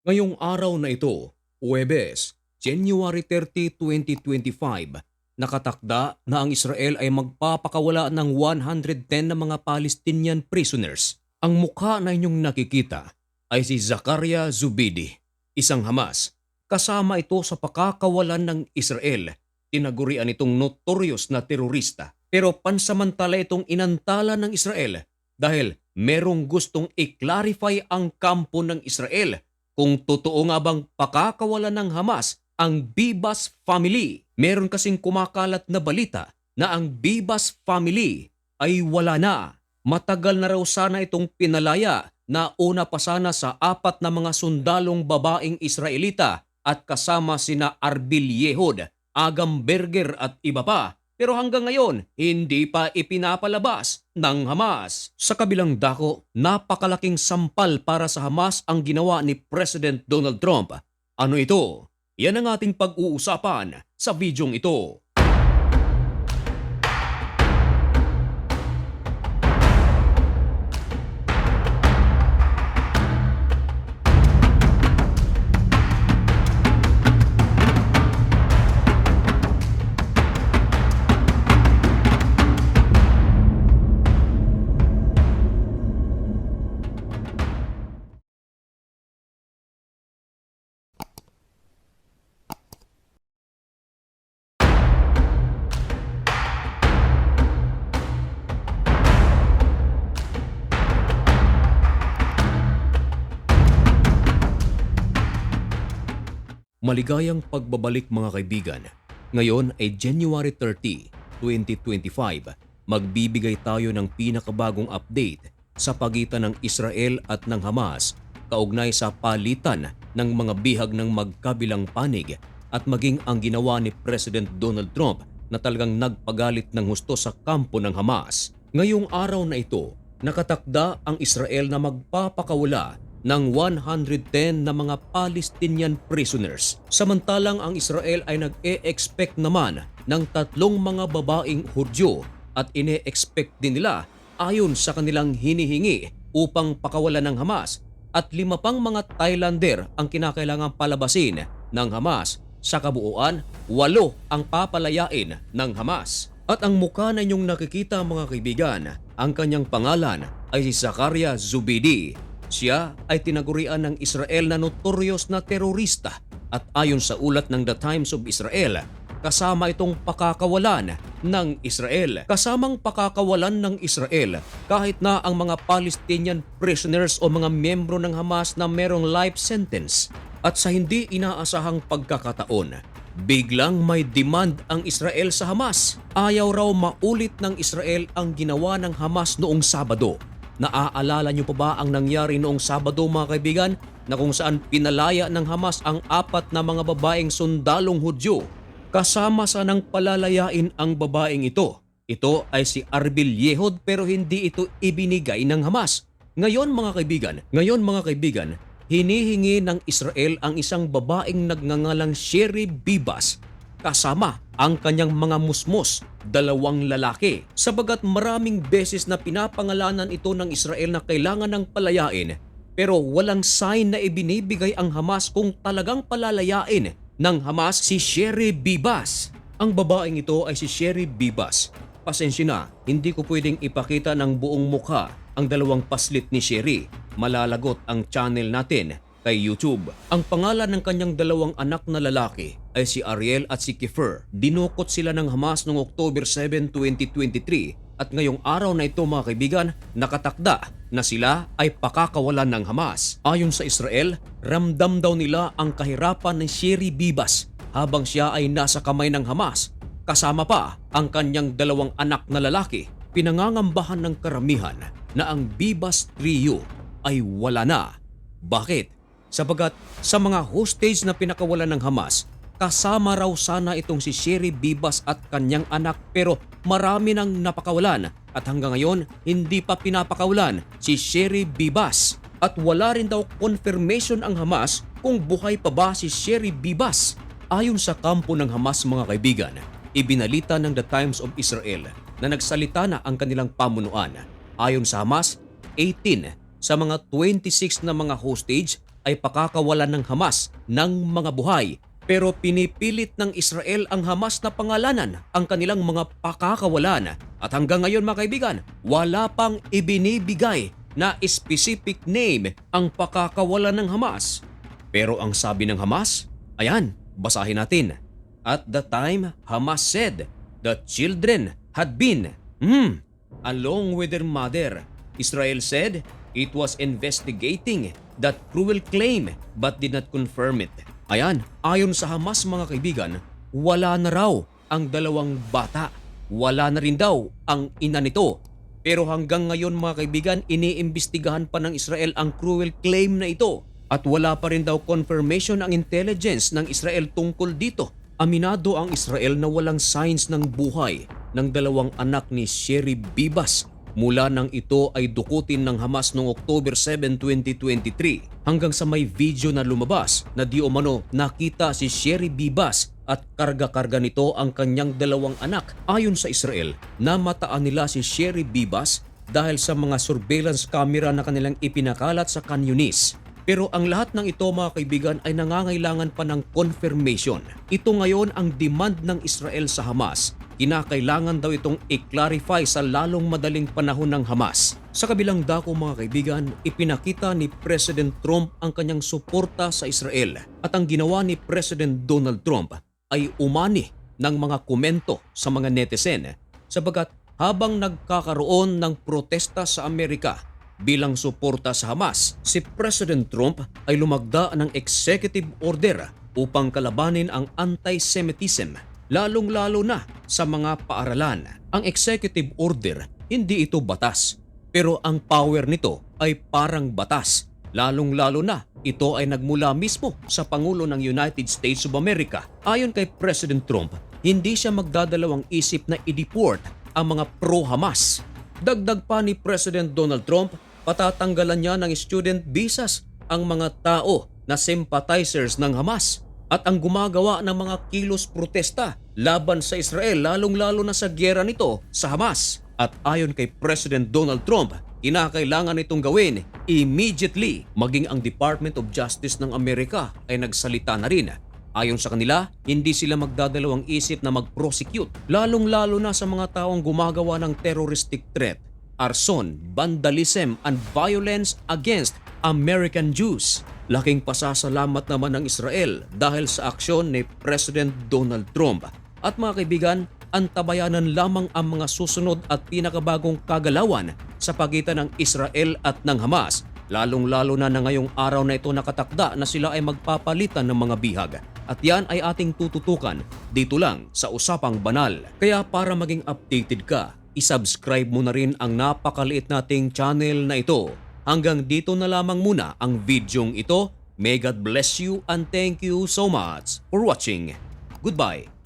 Ngayong araw na ito, Huwebes, January 30, 2025, nakatakda na ang Israel ay magpapakawala ng 110 na mga Palestinian prisoners. Ang mukha na inyong nakikita ay si Zakaria Zubidi, isang Hamas. Kasama ito sa pakakawalan ng Israel. Tinagurian itong notorious na terorista. Pero pansamantala itong inantala ng Israel dahil merong gustong i-clarify ang kampo ng Israel kung totoo nga bang pakakawalan ng Hamas ang Bibas family. Meron kasing kumakalat na balita na ang Bibas family ay wala na. Matagal na raw sana itong pinalaya na una pa sana sa apat na mga sundalong babaeng Israelita at kasama sina Arbil Yehud, Agam Berger at iba pa. Pero hanggang ngayon, hindi pa ipinapalabas ng Hamas. Sa kabilang dako, napakalaking sampal para sa Hamas ang ginawa ni President Donald Trump. Ano ito? Yan ang ating pag-uusapan sa bidyong ito. Maligayang pagbabalik mga kaibigan. Ngayon ay January 30, 2025. Magbibigay tayo ng pinakabagong update sa pagitan ng Israel at ng Hamas kaugnay sa palitan ng mga bihag ng magkabilang panig at maging ang ginawa ni President Donald Trump na talagang nagpagalit ng husto sa kampo ng Hamas. Ngayong araw na ito, nakatakda ang Israel na magpapakawala ng 110 na mga Palestinian prisoners. Samantalang ang Israel ay nag-e-expect naman ng tatlong mga babaeng Hudyo at ine-expect din nila ayon sa kanilang hinihingi upang pakawalan ng Hamas at lima pang mga Thailander ang kinakailangang palabasin ng Hamas. Sa kabuuan, walo ang papalayain ng Hamas. At ang mukha na inyong nakikita mga kaibigan, ang kanyang pangalan ay si Zakaria Zubidi siya ay tinagurian ng Israel na notorious na terorista at ayon sa ulat ng The Times of Israel, kasama itong pakakawalan ng Israel. Kasamang pakakawalan ng Israel kahit na ang mga Palestinian prisoners o mga miyembro ng Hamas na merong life sentence at sa hindi inaasahang pagkakataon, biglang may demand ang Israel sa Hamas. Ayaw raw maulit ng Israel ang ginawa ng Hamas noong Sabado Naaalala niyo pa ba ang nangyari noong Sabado mga kaibigan na kung saan pinalaya ng Hamas ang apat na mga babaeng sundalong Hudyo kasama sa nang palalayain ang babaeng ito. Ito ay si Arbil Yehud pero hindi ito ibinigay ng Hamas. Ngayon mga kaibigan, ngayon mga kaibigan, hinihingi ng Israel ang isang babaeng nagngangalang Sherry Bibas kasama ang kanyang mga musmos, dalawang lalaki. Sabagat maraming beses na pinapangalanan ito ng Israel na kailangan ng palayain pero walang sign na ibinibigay ang Hamas kung talagang palalayain ng Hamas si Sherry Bibas. Ang babaeng ito ay si Sherry Bibas. Pasensya na, hindi ko pwedeng ipakita ng buong mukha ang dalawang paslit ni Sherry. Malalagot ang channel natin kay YouTube. Ang pangalan ng kanyang dalawang anak na lalaki ay si Ariel at si Kiefer. Dinukot sila ng Hamas noong October 7, 2023 at ngayong araw na ito mga kaibigan, nakatakda na sila ay pakakawalan ng Hamas. Ayon sa Israel, ramdam daw nila ang kahirapan ni Sherry Bibas habang siya ay nasa kamay ng Hamas. Kasama pa ang kanyang dalawang anak na lalaki. Pinangangambahan ng karamihan na ang Bibas Trio ay wala na. Bakit? Sabagat sa mga hostage na pinakawalan ng Hamas, kasama raw sana itong si Sherry Bibas at kanyang anak pero marami nang napakawalan at hanggang ngayon hindi pa pinapakawalan si Sherry Bibas. At wala rin daw confirmation ang Hamas kung buhay pa ba si Sherry Bibas. Ayon sa kampo ng Hamas mga kaibigan, ibinalita ng The Times of Israel na nagsalita na ang kanilang pamunuan. Ayon sa Hamas, 18 sa mga 26 na mga hostage ay pakakawalan ng Hamas ng mga buhay. Pero pinipilit ng Israel ang Hamas na pangalanan ang kanilang mga pakakawalan. At hanggang ngayon mga kaibigan, wala pang ibinibigay na specific name ang pakakawalan ng Hamas. Pero ang sabi ng Hamas, ayan, basahin natin. At the time, Hamas said, the children had been, hmm, along with their mother. Israel said it was investigating that cruel claim but did not confirm it. Ayan, ayon sa Hamas mga kaibigan, wala na raw ang dalawang bata. Wala na rin daw ang ina nito. Pero hanggang ngayon mga kaibigan, iniimbestigahan pa ng Israel ang cruel claim na ito. At wala pa rin daw confirmation ang intelligence ng Israel tungkol dito. Aminado ang Israel na walang signs ng buhay ng dalawang anak ni Sherry Bibas mula nang ito ay dukutin ng Hamas noong October 7, 2023 hanggang sa may video na lumabas na di umano nakita si Sherry Bibas at karga-karga nito ang kanyang dalawang anak. Ayon sa Israel, namataan nila si Sherry Bibas dahil sa mga surveillance camera na kanilang ipinakalat sa Canyonis. Pero ang lahat ng ito mga kaibigan ay nangangailangan pa ng confirmation. Ito ngayon ang demand ng Israel sa Hamas. Kinakailangan daw itong i-clarify sa lalong madaling panahon ng Hamas. Sa kabilang dako mga kaibigan, ipinakita ni President Trump ang kanyang suporta sa Israel. At ang ginawa ni President Donald Trump ay umani ng mga komento sa mga netizen sabagat habang nagkakaroon ng protesta sa Amerika bilang suporta sa Hamas, si President Trump ay lumagda ng executive order upang kalabanin ang anti-Semitism, lalong-lalo na sa mga paaralan. Ang executive order, hindi ito batas, pero ang power nito ay parang batas. Lalong-lalo na, ito ay nagmula mismo sa Pangulo ng United States of America. Ayon kay President Trump, hindi siya magdadalawang isip na i-deport ang mga pro-Hamas. Dagdag pa ni President Donald Trump, patatanggalan niya ng student visas ang mga tao na sympathizers ng Hamas at ang gumagawa ng mga kilos protesta laban sa Israel lalong-lalo na sa gyera nito sa Hamas. At ayon kay President Donald Trump, kinakailangan itong gawin immediately. Maging ang Department of Justice ng Amerika ay nagsalita na rin. Ayon sa kanila, hindi sila magdadalawang isip na mag-prosecute, lalong-lalo na sa mga taong gumagawa ng terroristic threat arson, vandalism, and violence against American Jews. Laking pasasalamat naman ng Israel dahil sa aksyon ni President Donald Trump. At mga kaibigan, antabayanan lamang ang mga susunod at pinakabagong kagalawan sa pagitan ng Israel at ng Hamas. Lalong-lalo na na ngayong araw na ito nakatakda na sila ay magpapalitan ng mga bihag. At yan ay ating tututukan dito lang sa Usapang Banal. Kaya para maging updated ka, isubscribe mo na rin ang napakaliit nating channel na ito. Hanggang dito na lamang muna ang videong ito. May God bless you and thank you so much for watching. Goodbye.